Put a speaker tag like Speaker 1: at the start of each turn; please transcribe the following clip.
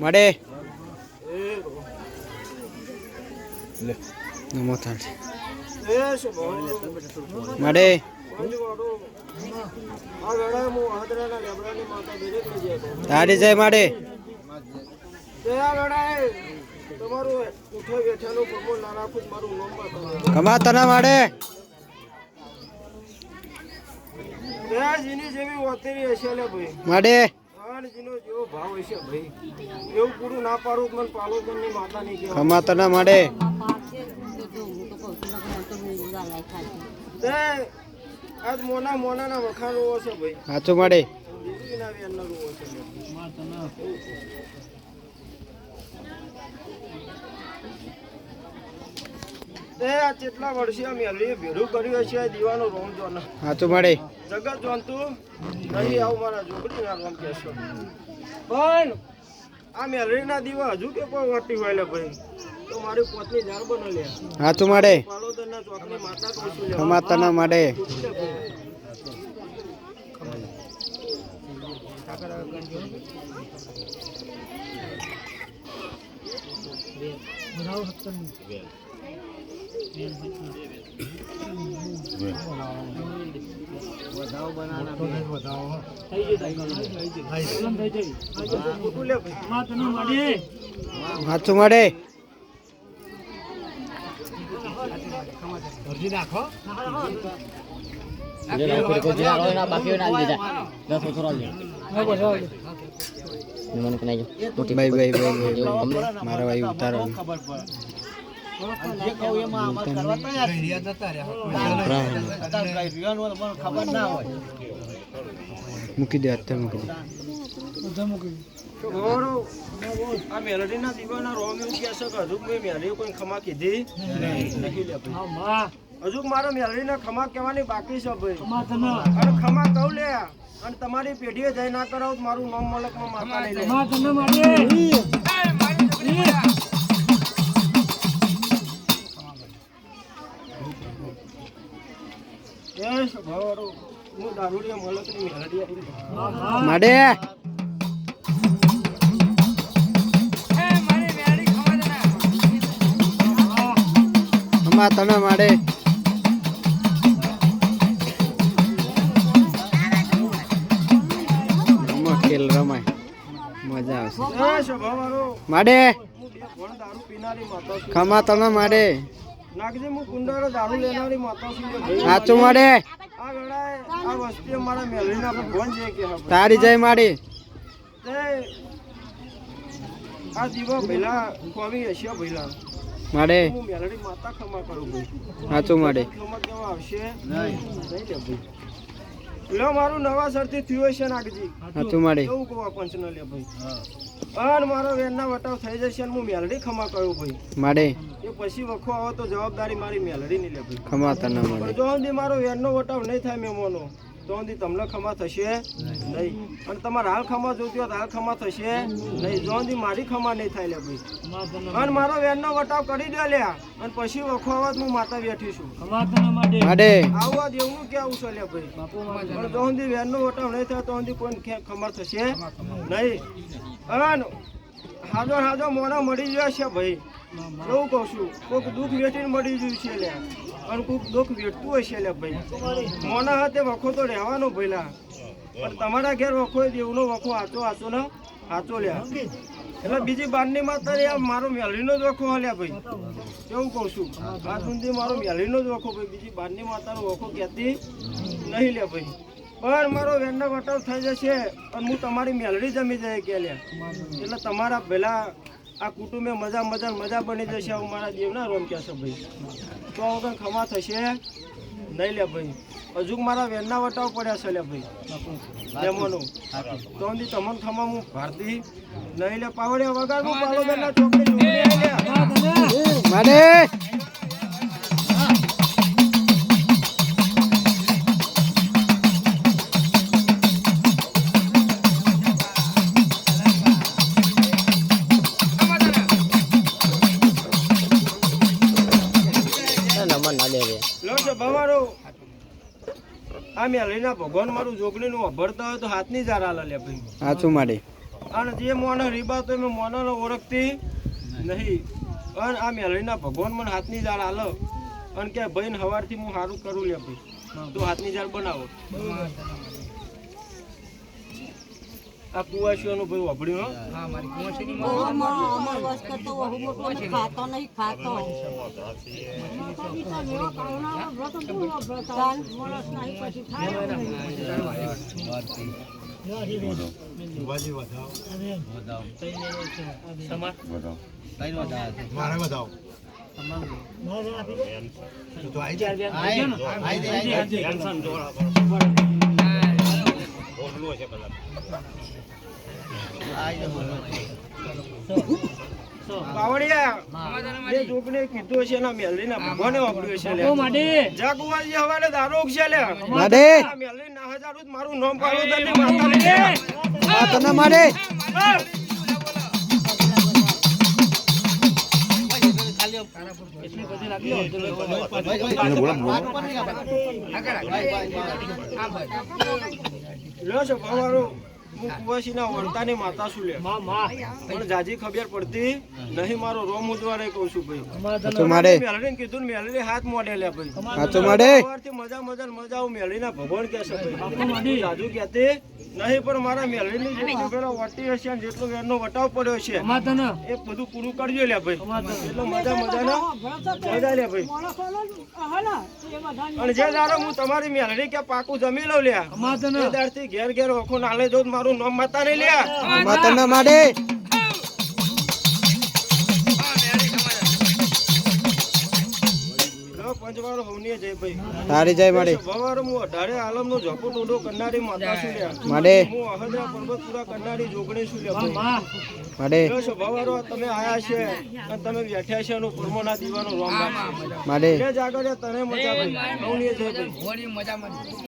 Speaker 1: મળે. નમો થાય મળે. તારી જય મળે
Speaker 2: તમારું ઉઠે બેઠાનું ભગવાન ના રાખું જ મારું નામ બતાવો.
Speaker 1: કમા તને મળે
Speaker 2: દયાજીની જેવી ઓતેરી હશે લે ભાઈ.
Speaker 1: મળે
Speaker 2: કાળજીનો જેવો ભાવ હશે ભાઈ. એવું પૂરું ના પાડું મને પાલોદનની માતાની કહેવાય.
Speaker 1: કમા તને મળે
Speaker 2: તે આજ મોના મોનાના વખાણ રોવો છે ભાઈ.
Speaker 1: સાચું
Speaker 2: રોવો છે તે આ કેટલા વર્ષે મેલડીએ ભેડું કર્યું હશે દીવાનો રોમ જોન.
Speaker 1: સાચું મળે
Speaker 2: જગત જોનતું નહીં આવું મારા છોકરીના રોમ કહેશો પણ આ મેલડીના દીવા હજુ કે કોઈ વાટી હોય ભાઈ તો મારી પોતની જાળ બનો લે.
Speaker 1: મળે
Speaker 2: પાલોદરના ચોકની માતા કહું છું લે.
Speaker 1: કમા તને મળે
Speaker 2: ભાઈ ભાઈ
Speaker 1: ભાઈ ભાઈ મારા ભાઈ ઉતારો મૂકી દે અત્યારે મૂકી દે.
Speaker 2: આ મેલડીના દીવાના રોમ એવું કહે છે કે હજુ મેં મેલડી કોઈ ખમા કીધી નહીં લે ભાઈ. હજુ મારો મેલડીના ખમા કહેવાની બાકી છે ભાઈ. અને ખમા કહું લે. અને તમારી પેઢીએ જઈ ના કરાવ મારું નામ મલકમાં માતા નહીં લે. આવી
Speaker 1: કમા તને રમો ખેલ રમાય. મજા આવશે.
Speaker 2: છું.
Speaker 1: કમા તને મળે
Speaker 2: નાગજી હું કુંડારો દારૂ લેનારી માતા છું.
Speaker 1: સાચું મળે
Speaker 2: આ વેળાએ આ વસ્તી અમારા મેલડીના ભગવાન છે કે હા
Speaker 1: તારી જય માડી.
Speaker 2: તે આ દીવો ભઈલા કોમી હશે ભઈલા.
Speaker 1: માડે.
Speaker 2: હું મેલડી માતા ખમા કરું ભાઈ
Speaker 1: સાચું માડે.
Speaker 2: ખમા કેવા આવશે? નહીં. ભાઈ. લો મારું નવા સરથી થયું હશે નાગજી.
Speaker 1: સાચું માડે.
Speaker 2: એવું કહો પંચ ન લે ભાઈ? અને મારો વેનના વટાવ થઈ જશે અને હું મેલડી ખમા કયો ભાઈ.
Speaker 1: માડે.
Speaker 2: એ પછી વખો આવો તો જવાબદારી મારી મેલડી ની લે ભાઈ.
Speaker 1: ખમા તને મળે.
Speaker 2: પણ જો સુધી મારો વેનનો વટાવ નહીં થાય મેમોનો તો સુધી તમને ખમા થશે નહીં. અને તમારે હાલ ખમા જોતી હોય હાલ ખમા થશે નહીં. જો સુધી મારી ખમા નહીં થાય લે ભાઈ. અને મારો વેનનો વટાવ કરી દે લ્યા. અને પછી વખો આવો હું માતા બેઠી છું.
Speaker 1: માડે.
Speaker 2: આવવા કે કેવું છે લે ભાઈ. પણ જો સુધી વેનનો વટાવ નહીં થાય તો સુધી કોઈ ખમા થશે નહીં. અને હાજો હાજો, મોના મળી ગયા છે ભાઈ. એવું કહું છું કોઈક દુઃખ વેઠીને મળી ગયું છે લે. અને કોઈક દુઃખ વેઠતું છે લે ભાઈ. મોના હાથે વખો તો રહેવાનો ભઈલા પણ તમારા ઘેર વખો દેવનો વખો આચો આચો ને આચો લ્યા એટલે બીજી બારની માતા રે આ મારો મેલરીનો જ વખો હલ્યા ભાઈ. કેવું કહું છું. આ સુધી મારો મેલરીનો જ વખો ભાઈ. બીજી બારની માતાનો વખો કહેતી નહીં લે ભાઈ. પણ મારો વેનનો વટાવ થઈ જશે અને હું તમારી મેલડી જમી જાય કે એટલે તમારા પહેલાં આ કુટુંબે મજા મજા મજા બની જશે આવું મારા દેવના રોમ કહેશે ભાઈ. તો વગર ખમા થશે? નહીં લે ભાઈ. હજુ મારા વેનના વટાવ પડ્યા છે લે ભાઈ. લેમોનું તો અંદી તમને ખમા હું ભારતી. નહીં લે પાવડિયા વગર હું પાલોદરના ચોકડી જોડી ના
Speaker 1: મળે
Speaker 2: લો છો ભમારો આ આ મેલીના ભગવાન મારું જોગણીનું અભરતા હોય તો હાથની જાર આલે લે ભાઈ.
Speaker 1: સાચું માડી
Speaker 2: અને જે મોને રીબા તો મેં મોને ઓળખતી નહીં. અને આ મેલીના ભગવાન મને હાથની જાળ આલે અને કે ભાઈ ને હવારથી હું સારું કરું લે ભાઈ. તો હાથની જાર બનાવો. આ કુવાસીઓનું ભાઈ વાપર્યું હો. બાવળિયા જે જોગને કીધું હશે એના મેલીના ભગવાને વાપર્યું હશે લે જા કુવાસી દારૂ છે જ મારું નામ પાડું તને માતાને લે.
Speaker 1: તને માડે
Speaker 2: હા. લ્યો છો ભવારો હું કુવાસીના વર્તાની માતા છું લે પણ જાજી ખબર પડતી. નહીં મારો રોમ ઉજવાડે કહું છું ભાઈ.
Speaker 1: સાચું માડે
Speaker 2: મેલડીને કીધું મેલડી હાથ મોઢે લે ભાઈ.
Speaker 1: સાચું માડે
Speaker 2: સવારથી મજા મજા મજા આવું મેલડીના ભગવાન કે છે ભાઈ. જાજુ કહેતી નહીં પણ મારા મેલડીની જે ખબેરો વટી હશે ને જેટલો વેરનો વટાવ પડ્યો છે એ બધું પૂરું કરજો લે ભાઈ. એટલે મજા મજાના મજા લે ભાઈ. અને જે દાડો હું તમારી મેલડી કે પાકું જમી લઉં લ્યા? એ દાડથી ઘેર ઘેર ઓખો નાલે જો મારું નામ માતા નહીં લ્યા
Speaker 1: માડે.
Speaker 2: હોવનીએ જય ભાઈ.
Speaker 1: તારી જય માડે.
Speaker 2: માતા
Speaker 1: માડે. માડે.
Speaker 2: તમે આયા છે અને તમે બેઠ્યા છે એનું ના દીવાનો રોમ
Speaker 1: માડે.
Speaker 2: એ જ આગળ તને મજા ભાઈ. જય ભાઈ.